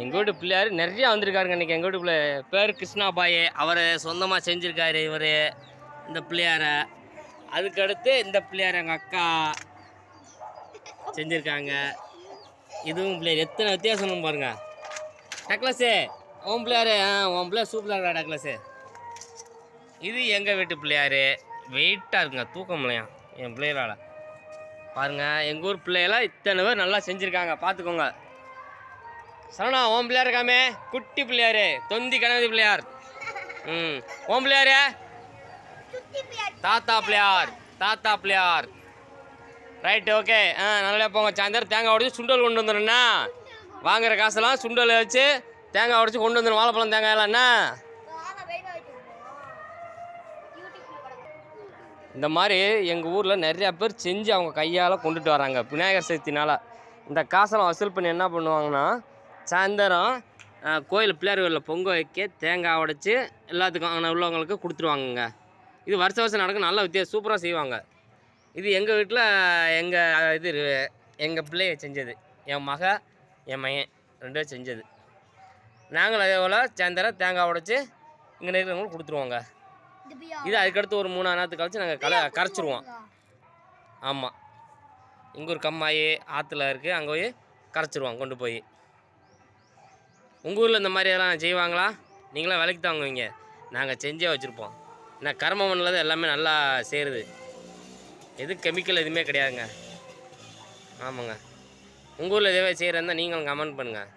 எங்கள் வீட்டு பிள்ளையார் நிறையா வந்திருக்காருங்க இன்றைக்கி எங்கள் வீட்டு பிள்ளை பேர் கிருஷ்ணா பாய் அவர் சொந்தமாக செஞ்சுருக்காரு இவர் இந்த பிள்ளையாரை. அதுக்கடுத்து இந்த பிள்ளையார் எங்கள் அக்கா செஞ்சுருக்காங்க. இதுவும் பிள்ளையார். எத்தனை வித்தியாசமும் பாருங்க. டக்ளஸே உன் பிள்ளையாரு ஆ உன் பிள்ளையார் சூப்பராக இருக்கா டக்ளஸு? இது எங்கள் வீட்டு பிள்ளையார்? வெயிட்டாக இருக்குங்க தூக்கம் முடியும் என் பிள்ளைகளால். பாருங்கள் எங்கள் ஊர் பிள்ளைகளாம் இத்தனை பேர் நல்லா செஞ்சுருக்காங்க. பார்த்துக்கோங்க சரணா ஓம் பிள்ளையார் இருக்காமே? குட்டி பிள்ளையாரு தொந்தி கணபதி பிள்ளையார். ம். ஓம் பிள்ளையாரு? தாத்தா பிள்ளையார் தாத்தா பிள்ளையார். ரைட்டு ஓகே ஆ நல்லா போங்க. சாயந்தரம் தேங்காய் உடச்சி சுண்டல் கொண்டு வந்துடும்ண்ணா வாங்குற காசெல்லாம் சுண்டல் வச்சு தேங்காய் உடச்சி கொண்டு வந்துடும் வாழைப்பழம் தேங்காய் எல்லாம்ண்ணா இந்த மாதிரி எங்கள் ஊரில் நிறையா பேர் செஞ்சு அவங்க கையால் கொண்டுட்டு வராங்க. விநாயகர் சதுர்த்தினால். இந்த காசெல்லாம் வசூல் பண்ணி என்ன பண்ணுவாங்கன்னா சாயந்தரம் கோயில் பிள்ளையார் கோயிலில் பொங்க வைக்க தேங்காய் உடைச்சி எல்லாத்துக்கும் அங்கே உள்ளவங்களுக்கு கொடுத்துருவாங்கங்க. இது வருஷ வருஷம் நடக்கும் நல்ல வித்தியாசம் சூப்பராக செய்வாங்க. இது எங்கள் வீட்டில் எங்கள் இது எங்கள் பிள்ளைய செஞ்சது. என் மக என் மகன் ரெண்டு பேரும் செஞ்சது. நாங்களும் அதே போல் சாயந்தரம் தேங்காய் உடைச்சி இங்கே இருக்கிறவங்களுக்கு கொடுத்துருவோங்க. இது அதுக்கடுத்து ஒரு மூணு நேரத்துக்கு கழிச்சு நாங்கள் கலை கரைச்சிருவோம். ஆமாம் இங்கே ஒரு கம்மாயி ஆற்றுல இருக்குது அங்கே போய் கரைச்சிருவோம் கொண்டு போய். உங்கள் ஊரில் இந்த மாதிரி எல்லாம் செய்வாங்களா? நீங்களாம் விலைக்கு தான் வாங்குவீங்க. நாங்கள் செஞ்சே வச்சுருப்போம். ஏன்னா கர்ம மண்ணில் தான் எல்லாமே நல்லா சேருது. எது கெமிக்கல் எதுவுமே கிடையாதுங்க. ஆமாங்க. உங்கள் ஊரில் எதுவே செய்கிறதா நீங்களும் கமெண்ட் பண்ணுங்கள்